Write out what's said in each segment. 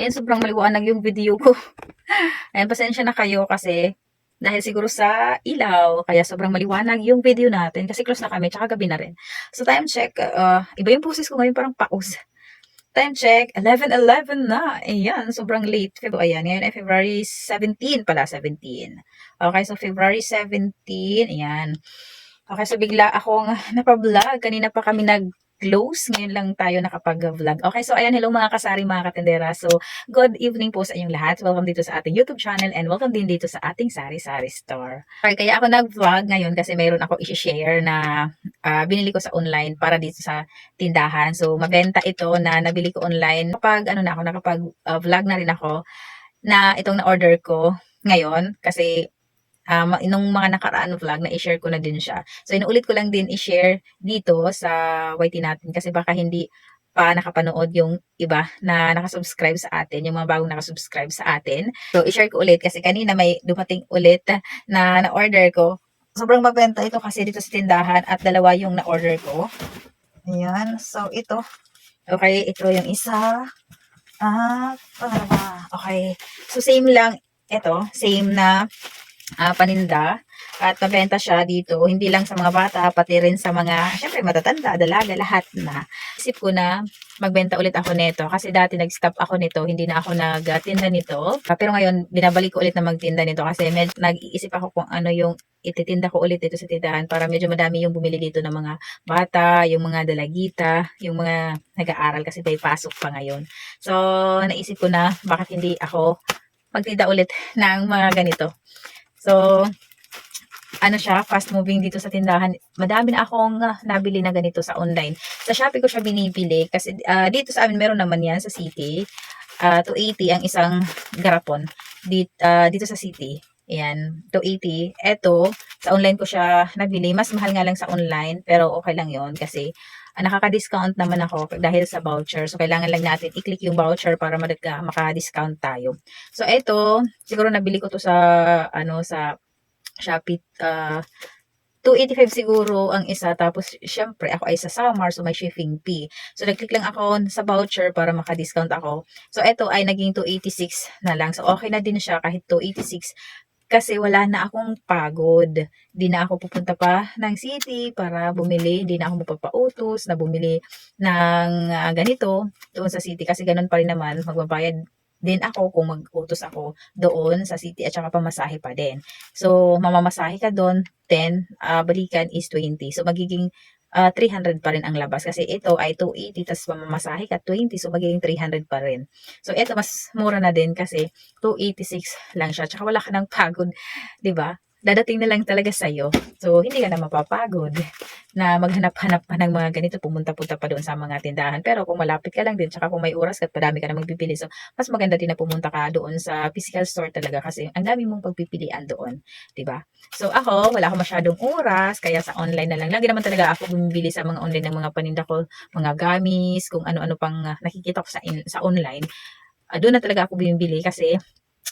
Ayan, sobrang maliwanag yung video ko. Ayan, pasensya na kayo kasi dahil siguro sa ilaw, kaya sobrang maliwanag yung video natin kasi close na kami, tsaka gabi na rin. So, time check, uh, iba yung poses ko ngayon, parang paus. Time check, 11.11 na. Ayan, sobrang late. Feb- Ayan, ngayon ay February 17 pala, 17. Okay, so February 17, ayan. Okay, so bigla akong napablog. Kanina pa kami nag-close. Ngayon lang tayo nakapag-vlog. Okay, so ayan, hello mga kasari, mga katendera. So, good evening po sa inyong lahat. Welcome dito sa ating YouTube channel and welcome din dito sa ating sari-sari store. Okay, kaya ako nag-vlog ngayon kasi mayroon ako i-share na ah, binili ko sa online para dito sa tindahan. So, mabenta ito na nabili ko online. Kapag, ano na ako, nakapag-vlog na rin ako na itong na-order ko ngayon kasi um, nung mga nakaraan vlog na i-share ko na din siya. So, inuulit ko lang din i-share dito sa YT natin kasi baka hindi pa nakapanood yung iba na nakasubscribe sa atin, yung mga bagong nakasubscribe sa atin. So, i-share ko ulit kasi kanina may dumating ulit na na-order ko. Sobrang mabenta ito kasi dito sa tindahan at dalawa yung na-order ko. Ayan. So, ito. Okay, ito yung isa. At pangalawa. Okay. So, same lang. Ito, same na ah, paninda. At mabenta siya dito, hindi lang sa mga bata, pati rin sa mga, syempre matatanda, dalaga, lahat na. Isip ko na magbenta ulit ako nito kasi dati nag-stop ako nito, hindi na ako nagtinda nito. Ah, Pero ngayon, binabalik ko ulit na magtinda nito kasi nag-iisip ako kung ano yung ititinda ko ulit dito sa tindahan para medyo madami yung bumili dito ng mga bata, yung mga dalagita, yung mga nag-aaral kasi may pasok pa ngayon. So, naisip ko na bakit hindi ako magtinda ulit ng mga ganito. So, ano siya, fast moving dito sa tindahan. Madami na akong ah, nabili na ganito sa online. Sa Shopee ko siya binibili kasi ah, dito sa amin meron naman yan sa city. Ah, 280 ang isang garapon dito, dito sa city. Ayan, 280. Eto, sa online ko siya nabili. Mas mahal nga lang sa online, pero okay lang yon kasi ah, nakaka-discount naman ako dahil sa voucher. So, kailangan lang natin i-click yung voucher para maka- maka-discount tayo. So, eto, siguro nabili ko to sa, ano, sa Shopee, ah, 285 siguro ang isa. Tapos, syempre, ako ay sa Samar, so may shipping fee. So, nag-click lang ako sa voucher para maka-discount ako. So, ito ay naging 286 na lang. So, okay na din siya kahit 286 kasi wala na akong pagod. Di na ako pupunta pa ng city para bumili. Di na ako mapapautos na bumili ng ah, ganito doon sa city. Kasi ganun pa rin naman, magbabayad din ako kung mag-utos ako doon sa city at saka pamasahe pa din. So, mamamasahe ka doon, 10, ah, balikan is 20. So, magiging ah, 300 pa rin ang labas. Kasi ito ay 280, tapos mamamasahe ka 20, so magiging 300 pa rin. So, ito mas mura na din kasi 286 lang siya. Tsaka wala ka ng pagod, 'di ba? Dadating na lang talaga sa'yo. So, hindi ka na mapapagod na maghanap-hanap pa ng mga ganito, pumunta-punta pa doon sa mga tindahan. Pero kung malapit ka lang din, tsaka kung may oras at padami ka na magbibili, so mas maganda din na pumunta ka doon sa physical store talaga kasi ang dami mong pagpipilian doon, ba? So ako, wala akong masyadong oras, kaya sa online na lang. Lagi naman talaga ako bumibili sa mga online ng mga paninda ko, mga gamis, kung ano-ano pang nakikita ko sa in- sa online. Ah, doon na talaga ako bumibili kasi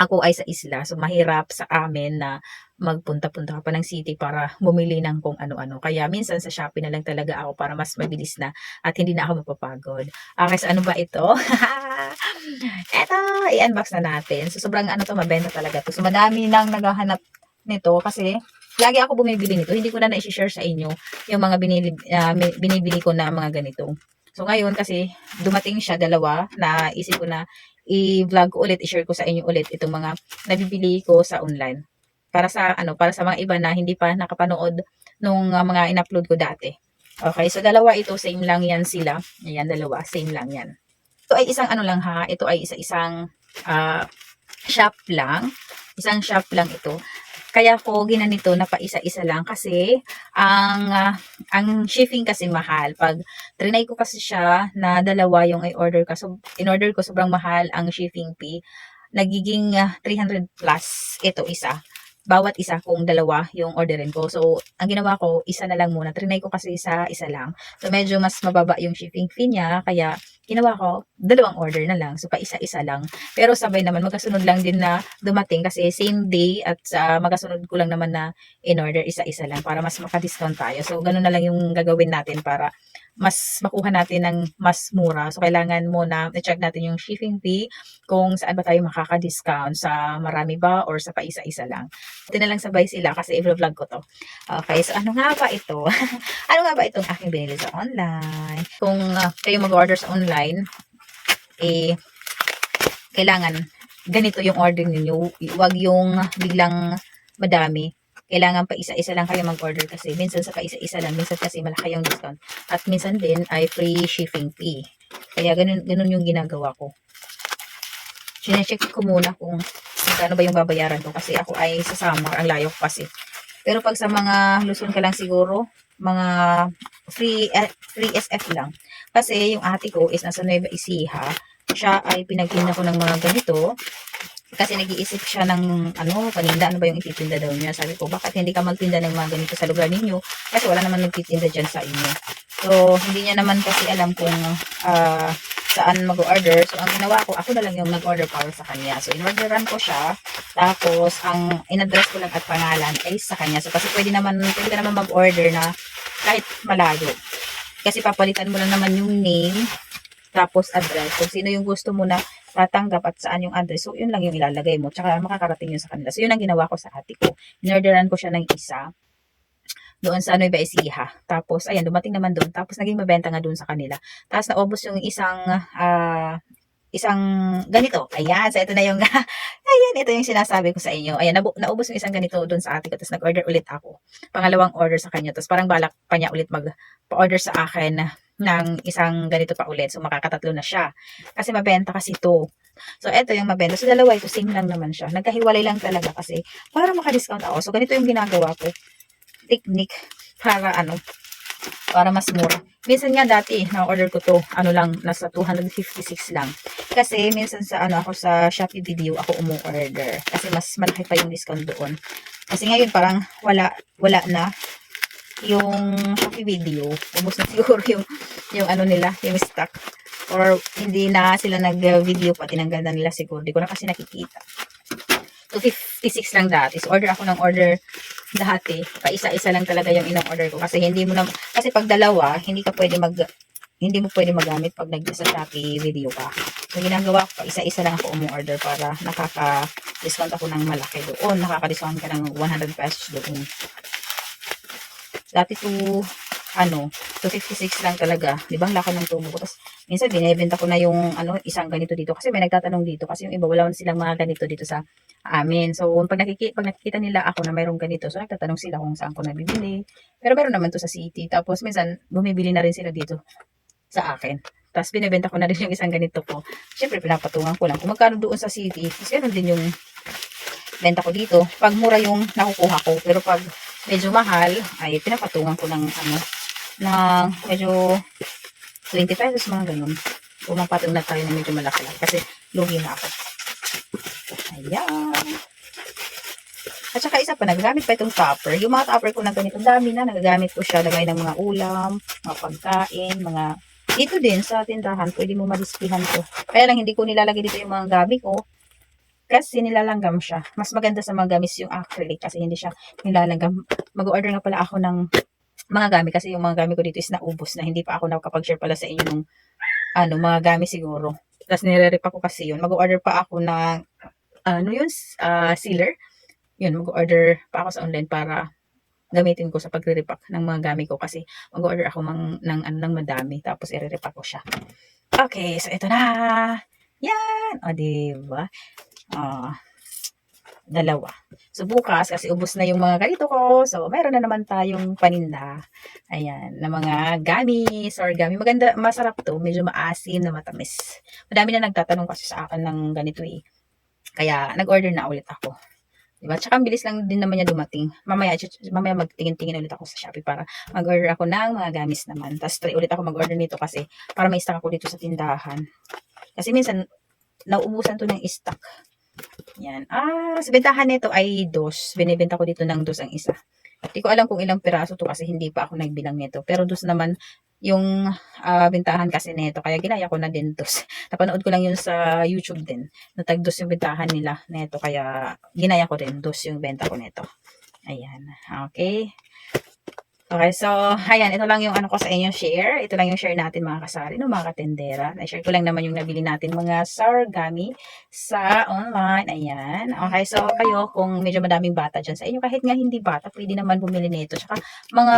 ako ay sa isla. So, mahirap sa amin na magpunta-punta ka pa ng city para bumili ng kung ano-ano. Kaya minsan sa Shopee na lang talaga ako para mas mabilis na at hindi na ako mapapagod. Okay, so ano ba ito? Eto, i-unbox na natin. So, sobrang ano to, mabenta talaga to. So, madami nang naghahanap nito kasi lagi ako bumibili nito. Hindi ko na na-share sa inyo yung mga binili, mi- binibili ko na mga ganito. So, ngayon kasi dumating siya dalawa na isip ko na i-vlog ko ulit, i-share ko sa inyo ulit itong mga nabibili ko sa online. Para sa ano, para sa mga iba na hindi pa nakapanood nung ah, mga in-upload ko dati. Okay, so dalawa ito, same lang yan sila. Ayan, dalawa, same lang yan. Ito ay isang ano lang ha, ito ay isa-isang ah, shop lang. Isang shop lang ito. Kaya ko ginanito na pa isa-isa lang kasi ang ah, ang shipping kasi mahal. Pag trinay ko kasi siya na dalawa yung i-order ka. So, in-order ko sobrang mahal ang shipping fee. Nagiging ah, 300 plus ito isa. Bawat isa kung dalawa yung orderin ko. So, ang ginawa ko, isa na lang muna. Trinay ko kasi sa isa lang. So, medyo mas mababa yung shipping fee niya. Kaya, ginawa ko, dalawang order na lang. So, pa isa-isa lang. Pero sabay naman, magkasunod lang din na dumating kasi same day at sa magkasunod ko lang naman na in-order isa-isa lang para mas maka-discount tayo. So, ganun na lang yung gagawin natin para mas makuha natin ng mas mura. So, kailangan muna i-check natin yung shipping fee kung saan ba tayo makaka-discount sa marami ba or sa paisa-isa lang. Ito na lang sabay sila kasi i-vlog ko to. Okay, so ano nga ba ito? ano nga ba itong aking binili sa online? Kung uh, kayo mag-order sa online, eh, kailangan ganito yung order ninyo. Huwag yung biglang madami. Kailangan pa isa-isa lang kayo mag-order kasi minsan sa pa isa-isa lang, minsan kasi malaki yung discount. At minsan din ay free shipping fee. Kaya ganun, ganun yung ginagawa ko. Sinecheck ko muna kung magkano ba yung babayaran ko kasi ako ay sa summer, ang layo ko kasi. Pero pag sa mga Luzon ka lang siguro, mga free eh, free SF lang. Kasi yung ate ko is nasa Nueva Ecija. Siya ay pinagtinda ko ng mga ganito. Kasi nag-iisip siya ng ano, paninda, ano ba yung ititinda daw niya. Sabi ko, bakit hindi ka magtinda ng mga ganito sa lugar ninyo? Kasi wala naman nagtitinda dyan sa inyo. So, hindi niya naman kasi alam kung ah, saan mag-order. So, ang ginawa ko, ako na lang yung nag-order para sa kanya. So, in-orderan ko siya. Tapos, ang in-address ko lang at pangalan ay sa kanya. So, kasi pwede naman, pwede naman mag-order na kahit malayo. Kasi papalitan mo lang naman yung name, tapos address. Kung sino yung gusto mo na tatanggap at saan yung address. So, yun lang yung ilalagay mo. Tsaka makakarating yun sa kanila. So, yun ang ginawa ko sa ate ko. In-orderan ko siya ng isa doon sa Nueva Ecija. Tapos, ayan, dumating naman doon. Tapos, naging mabenta nga doon sa kanila. Tapos, naubos yung isang, ah, isang ganito. Ayan, so ito na yung, ayan, ito yung sinasabi ko sa inyo. Ayan, naubos yung isang ganito doon sa ate ko. Tapos, nag-order ulit ako. Pangalawang order sa kanya. Tapos, parang balak pa niya ulit mag-order sa akin ng isang ganito pa ulit. So, makakatatlo na siya. Kasi mabenta kasi to. So, eto yung mabenta. So, dalawa ito, same lang naman siya. Nagkahiwalay lang talaga kasi para maka-discount ako. So, ganito yung ginagawa ko. Technique para ano, para mas mura. Minsan nga dati, na-order ko to, ano lang, nasa 256 lang. Kasi minsan sa ano ako sa Shopee video ako umu-order. Kasi mas malaki pa yung discount doon. Kasi ngayon parang wala wala na yung Shopee video. Ubus na siguro yung yung ano nila, yung stock. Or hindi na sila nag-video pa, tinanggal na nila siguro. Di ko na kasi nakikita. 256 lang dati. So, order ako ng order dati. Pa isa-isa lang talaga yung in-order ko. Kasi hindi mo na, kasi pag dalawa, hindi ka pwede mag, hindi mo pwede magamit pag nag sa Shopee video ka. So, ginagawa ko, isa-isa lang ako umu-order para nakaka-discount ako ng malaki doon. Nakaka-discount ka ng 100 pesos doon. Dati to, ano, 256 lang talaga. Di ba? Ang ng tubo ko. Tapos, minsan, binibenta ko na yung, ano, isang ganito dito. Kasi may nagtatanong dito. Kasi yung iba, wala na silang mga ganito dito sa amin. So, pag, nakiki, pag nakikita nila ako na mayroong ganito, so nagtatanong sila kung saan ko nabibili. Pero meron naman to sa city. Tapos, minsan, bumibili na rin sila dito sa akin. Tapos, binibenta ko na rin yung isang ganito ko. Siyempre, pinapatungan ko lang. Kung magkano doon sa city, kasi ganun din yung benta ko dito. Pag mura yung nakukuha ko. Pero pag medyo mahal, ay pinapatungan ko ng ano, ng medyo 20 pesos, mga ganun. Pumapatong na tayo na medyo malaki lang. Kasi lugi na ako. Ayan. At saka isa pa, nagagamit pa itong topper. Yung mga topper ko na ganito, dami na. Nagagamit ko siya, lagay ng mga ulam, mga pagkain, mga... Dito din, sa tindahan, pwede mo madispihan to. Kaya lang, hindi ko nilalagay dito yung mga gabi ko. Kasi nilalanggam siya. Mas maganda sa mga gamis yung acrylic kasi hindi siya nilalanggam. Mag-order nga pala ako ng mga gamit kasi yung mga gamit ko dito is naubos na. Hindi pa ako nakapag-share pala sa inyo ng ano, mga gamit siguro. Tapos nire-rep ako kasi yun. Mag-order pa ako ng ano yun, uh, sealer. Yun, mag-order pa ako sa online para gamitin ko sa pagre-repack ng mga gamit ko kasi mag-order ako mang, ng, ano, ng madami tapos i-repack ko siya. Okay, so ito na. Yan! O, diba? Ah, dalawa. So, bukas, kasi ubos na yung mga ganito ko. So, meron na naman tayong paninda. Ayan, na mga gamis or gami. Maganda, masarap to. Medyo maasim na matamis. Madami na nagtatanong kasi sa akin ng ganito eh. Kaya, nag-order na ulit ako. Diba? Tsaka, ang bilis lang din naman niya dumating. Mamaya, mamaya magtingin-tingin ulit ako sa Shopee para mag-order ako ng mga gamis naman. Tapos, try ulit ako mag-order nito kasi para may stock ako dito sa tindahan. Kasi minsan, nauubusan to ng stock. Yan. Ah, sa bentahan nito ay dos. Binibenta ko dito ng dos ang isa. Hindi ko alam kung ilang piraso to kasi hindi pa ako nagbilang nito. Pero dos naman yung uh, bentahan kasi nito. Kaya ginaya ko na din dos. Napanood ko lang yun sa YouTube din. Natag dos yung bentahan nila nito. Kaya ginaya ko din dos yung benta ko nito. Ayan. Okay. Okay, so, ayan, ito lang yung ano ko sa inyo share. Ito lang yung share natin mga kasari, no, mga katendera. Na-share ko lang naman yung nabili natin mga sargami sa online. Ayan. Okay, so kayo, kung medyo madaming bata dyan sa inyo, kahit nga hindi bata, pwede naman bumili nito. Tsaka, mga,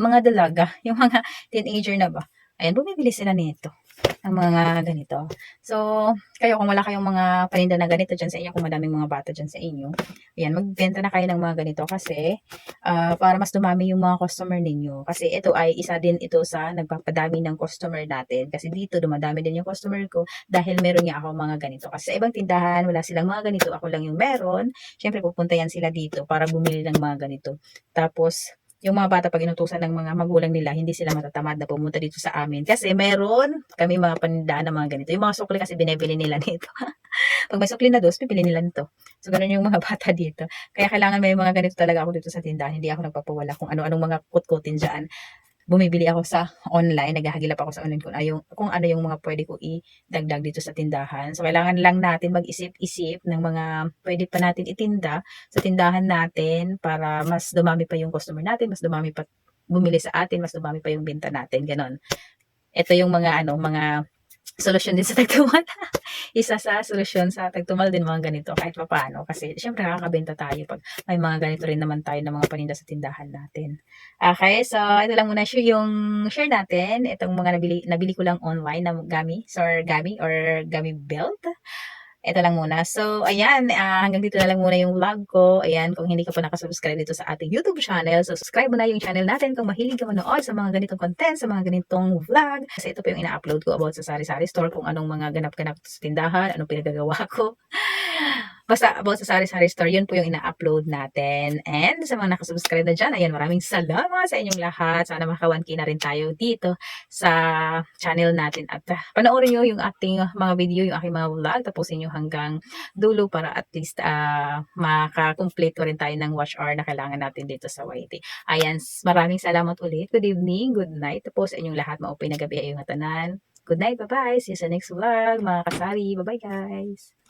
mga dalaga, yung mga teenager na ba, ayan, bumibili sila nito ng mga ganito. So, kayo kung wala kayong mga paninda na ganito dyan sa inyo, kung madaming mga bata dyan sa inyo, ayan, magbenta na kayo ng mga ganito kasi ah, para mas dumami yung mga customer ninyo. Kasi ito ay isa din ito sa nagpapadami ng customer natin. Kasi dito dumadami din yung customer ko dahil meron niya ako mga ganito. Kasi sa ibang tindahan, wala silang mga ganito. Ako lang yung meron. Siyempre, pupunta yan sila dito para bumili ng mga ganito. Tapos, yung mga bata pag inutusan ng mga magulang nila, hindi sila matatamad na pumunta dito sa amin. Kasi meron kami mga panindaan ng mga ganito. Yung mga sukli kasi binibili nila nito. pag may sukli na dos, pipili nila nito. So, ganun yung mga bata dito. Kaya kailangan may mga ganito talaga ako dito sa tindahan. Hindi ako nagpapawala kung ano-anong mga kutkutin dyan. Bumibili ako sa online, naghahagilap ako sa online kung, ayong, kung ano yung mga pwede ko idagdag dito sa tindahan. So, kailangan lang natin mag-isip-isip ng mga pwede pa natin itinda sa tindahan natin para mas dumami pa yung customer natin, mas dumami pa bumili sa atin, mas dumami pa yung benta natin. Ganon. Ito yung mga ano, mga solusyon din sa tagtumal. Isa sa solusyon sa tagtumal din mga ganito kahit pa paano. Kasi syempre nakakabenta tayo pag may mga ganito rin naman tayo ng mga paninda sa tindahan natin. Okay, so ito lang muna share yung share natin. Itong mga nabili, nabili ko lang online na gami, or gami or gami belt. Ito lang muna. So, ayan, ah, hanggang dito na lang muna yung vlog ko. Ayan, kung hindi ka pa nakasubscribe dito sa ating YouTube channel, so subscribe mo na yung channel natin kung mahilig ka manood sa mga ganitong content, sa mga ganitong vlog. Kasi ito pa yung ina-upload ko about sa Sari-Sari Store, kung anong mga ganap-ganap sa tindahan, anong pinagagawa ko. Basta about sa Sari-Sari Store, yun po yung ina-upload natin. And sa mga nakasubscribe na dyan, ayan, maraming salamat sa inyong lahat. Sana maka 1K na rin tayo dito sa channel natin. At uh, panoorin nyo yung ating uh, mga video, yung aking mga vlog. Tapusin nyo hanggang dulo para at least uh, makakomplete rin tayo ng watch hour na kailangan natin dito sa YT. Ayan, maraming salamat ulit. Good evening, good night. Tapos sa inyong lahat, maupay na gabi ay yung tanan. Good night, bye-bye. See you sa next vlog, mga kasari. Bye-bye, guys.